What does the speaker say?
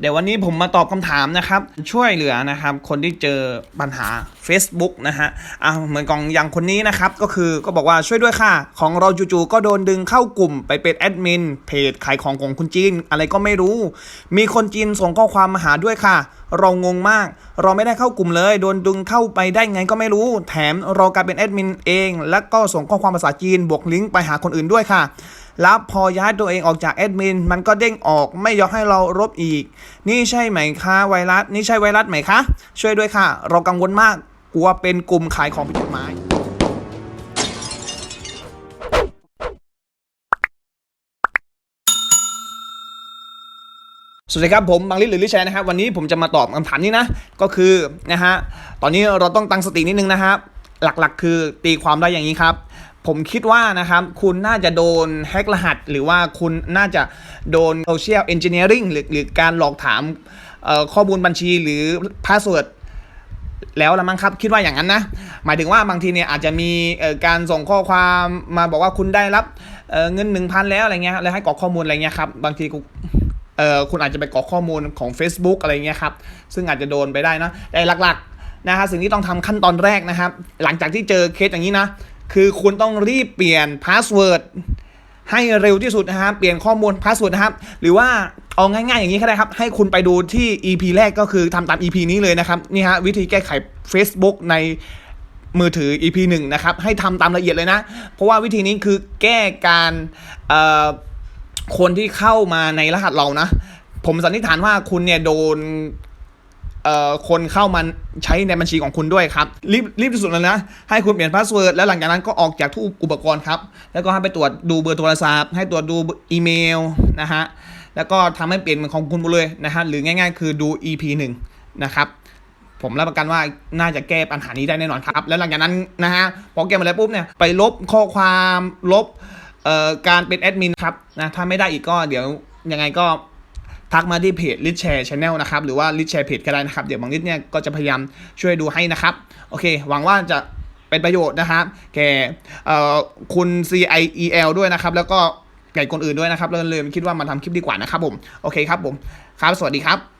เดี๋ยววันนี้ผมมาตอบคำถามนะครับ ช่วยเหลือนะครับ คนที่เจอปัญหา Facebook นะฮะอ่าเหมือนกองอย่างคนนี้นะครับ ก็คือก็บอกว่าช่วยด้วยค่ะ ของเราจู่ๆก็โดนดึงเข้ากลุ่มไปเป็นแอดมินเพจขายของของคุณจีน อะไรก็ไม่รู้ มีคนจีนส่งข้อความมาหาด้วยค่ะ เรางงมาก เราไม่ได้เข้ากลุ่มเลย โดนดึงเข้าไปได้ไงก็ไม่รู้ แถมเรากลายเป็นแอดมินเอง แล้วก็ส่งข้อความภาษาจีนบวกลิงก์ไปหาคนอื่นด้วยค่ะ แล้วพอย้ายตัวเองออกจากแอดมินมันก็เด้งออกไม่ยอมให้เราลบอีก นี่ใช่ไหมคะไวรัส นี่ใช่ไวรัสไหมคะ ช่วยด้วยค่ะ เรากังวลมากกลัวเป็นกลุ่มขายของผิดกฎหมายสวัสดีครับผมบางลิศหรือลิแชร์นะครับวันนี้ผมจะมาตอบคำถามนี้นะก็คือนะฮะตอนนี้เราต้องตั้งสตินิดนึงนะครับหลักๆ คือตีความได้อย่างนี้ครับ ผมคิดว่านะครับ คุณน่าจะโดนแฮกรหัส หรือว่าคุณน่าจะโดนโซเชียลเอนจิเนียริงหรือการหลอกถามข้อมูลบัญชีหรือพาสเวิร์ดแล้วละมั้งครับ คิดว่าอย่างนั้นนะ หมายถึงว่าบางทีเนี่ยอาจจะมีการส่งข้อความมาบอกว่าคุณได้รับเเงิน 1,000 แล้วอะไรเงี้ยแล้วให้กรอกข้อมูลอะไรเงี้ยครับบางทีกูเออคุณอาจจะไปกรอกข้อมูลของ Facebook อะไรเงี้ยครับ ซึ่งอาจจะโดนไปได้นะแต่หลักๆนะฮะสิ่งที่ต้องทำขั้นตอนแรกนะครับ หลังจากที่เจอเคสอย่างนี้นะ คือคุณต้องรีบเปลี่ยนพาสเวิร์ดให้เร็วที่สุดนะครับ เปลี่ยนข้อมูลพาสเวิร์ดนะครับ หรือว่าเอาง่ายๆอย่างนี้ก็ได้ครับ ให้คุณไปดูที่ EP แรกก็คือทำตาม EP นี้เลยนะครับ นี่ฮะวิธีแก้ไข Facebook ในมือถือ EP 1นะครับ ให้ทำตามละเอียดเลยนะ เพราะว่าวิธีนี้คือแก้การคนที่เข้ามาในรหัสเรานะ ผมสันนิษฐานว่าคุณเนี่ยโดน คนเข้ามาใช้ในบัญชีของคุณด้วยครับ รีบรีบที่สุดเลยนะ ให้คุณเปลี่ยนพาสเวิร์ดแล้วหลังจากนั้นก็ออกจากทุกอุปกรณ์ครับ แล้วก็ให้ไปตรวจดูเบอร์โทรศัพท์ให้ตรวจดูอีเมลนะฮะแล้วก็ทำให้เปลี่ยนเป็นของคุณหมดเลยนะฮะหรือง่ายๆ คือดู EP 1นะครับผมรับประกันว่าน่าจะแก้ปัญหานี้ได้แน่นอนครับ แล้วหลังจากนั้นนะฮะพอแก้มาแล้วปุ๊บเนี่ยไปลบข้อความลบการเป็นแอดมินครับนะถ้าไม่ได้อีกก็เดี๋ยวยังไงก็ ทักมาที่เพจ l i แชร์ชแนลนะครับ หรือว่า l i แชร์เพจก็ได้นะครับ เดี๋ยวบางลิศเนี่ยก็จะพยายามช่วยดูให้นะครับ โอเค หวังว่าจะเป็นประโยชน์นะครับ แก่คุณ CIEL ด้วยนะครับ แล้วก็แก่คนอื่นด้วยนะครับเลยเลยคิดว่ามาทำคลิปดีกว่านะครับผม โอเคครับผม ครับ สวัสดีครับ